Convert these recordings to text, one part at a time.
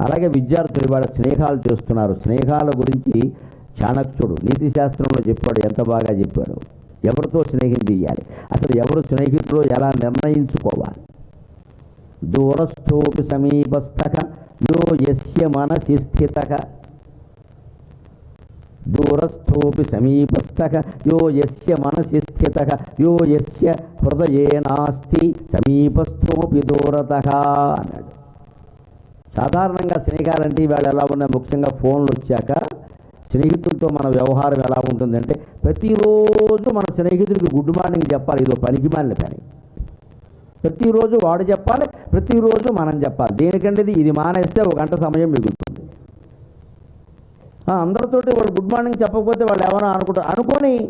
అలాగే విద్యార్థులు ఇవాళ స్నేహాలు చేస్తున్నారు. స్నేహాల గురించి చాణక్యుడు నీతి శాస్త్రంలో చెప్పాడు ఎంత బాగా చెప్పాడు. ఎవరితో స్నేహం చేయాలి అసలు ఎవరు స్నేహితులు ఎలా నిర్ణయించుకోవాలి? దూరస్థోపి సమీపస్థక యో యస్య మనసి స్థిత దూరస్థోపి సమీపస్థక యో యస్య మనసి స్థిత యో యస్య హృదయే నాస్తి సమీపస్థోపి దూరత అన్నాడు. సాధారణంగా స్నేహాలంటే ఇవాళ ఎలా ఉన్నాయి ముఖ్యంగా ఫోన్లు వచ్చాక స్నేహితులతో మన వ్యవహారం ఎలా ఉంటుందంటే ప్రతిరోజు మన స్నేహితుడికి గుడ్ మార్నింగ్ చెప్పాలి ఇదో పనికి మాలిన పని. ప్రతిరోజు వాడు చెప్పాలి ప్రతిరోజు మనం చెప్పాలి. దేనికంటే ఇది- మానేస్తే ఒక గంట సమయం మిగులుతుంది. అందరితోటి వాళ్ళు గుడ్ మార్నింగ్ చెప్పకపోతే వాళ్ళు ఏమైనా అనుకుంటారు అనుకొని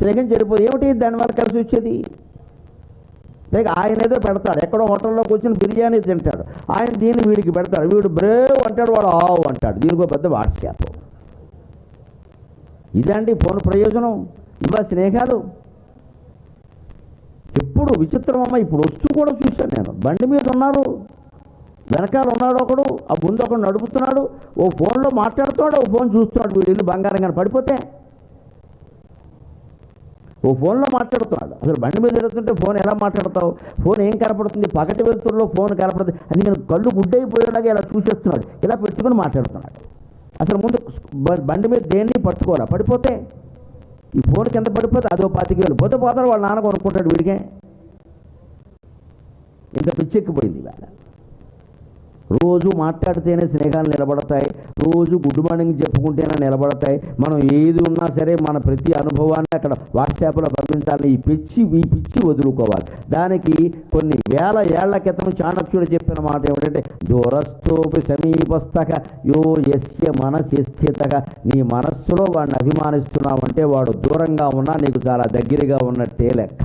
స్నేహం చెడిపోయి ఏమిటి? దానివల్ల కలిసి వచ్చేది? లేక ఆయన ఏదో పెడతాడు. ఎక్కడో హోటల్లో కూర్చొని బిర్యానీ తింటాడు. ఆయన దీన్ని వీడికి పెడతాడు. వీడు బ్రేవ్ అంటాడు వాడు ఆవు అంటాడు. దీనికి పెద్ద వాట్సాప్ ఇదండి ఫోన్ ప్రయోజనం ఇవా స్నేహాలు? ఎప్పుడు విచిత్రం అమ్మ ఇప్పుడు వస్తూ కూడా చూశాను నేను. బండి మీద ఉన్నారు వెనకాల ఉన్నాడు ఒకడు ఆ ముందు ఒకడు నడుపుతున్నాడు ఓ ఫోన్లో మాట్లాడుతున్నాడు ఓ ఫోన్ చూస్తున్నాడు. వీడు ఇల్లు బంగారం కానీ పడిపోతే ఓ ఫోన్లో మాట్లాడుతున్నాడు. అసలు బండి మీద వెళ్తుంటే ఫోన్ ఎలా మాట్లాడతావు? ఫోన్ ఏం కనపడుతుంది? పగటి వెళ్తుల్లో ఫోన్ కనపడుతుంది. నేను కళ్ళు గుడ్డైపోయేలాగా ఇలా చూసేస్తున్నాడు. ఇలా పెట్టుకుని మాట్లాడుతున్నాడు. అసలు ముందు బ- బండి మీద దేన్ని పట్టుకోరా పడిపోతే? ఈ ఫోన్ కింద పడిపోతే అదో పాతికి వేలు. పోతే పోతారు వాళ్ళ నాన్న కొనుక్కుంటాడు వీడికే. ఇంత పిచ్చెక్కిపోయింది ఇవాళ. రోజు మాట్లాడితేనే స్నేహాలు నిలబడతాయి. రోజు గుడ్ మార్నింగ్ చెప్పుకుంటేనే నిలబడతాయి. మనం ఏది ఉన్నా సరే మన ప్రతి అనుభవాన్ని అక్కడ వాట్సాప్లో పంపించాలి. ఈ పిచ్చి ఈ పిచ్చి వదులుకోవాలి. దానికి కొన్ని వేల ఏళ్ళ క్రితం చాణక్యుడు చెప్పిన మాట ఏమిటంటే దూరస్థోపి సమీపస్థక యో ఎస్య మనసి స్థితక. నీ మనస్సులో వాడిని అభిమానిస్తున్నావంటే వాడు దూరంగా ఉన్నా నీకు చాలా దగ్గరగా ఉన్నట్టే లెక్క.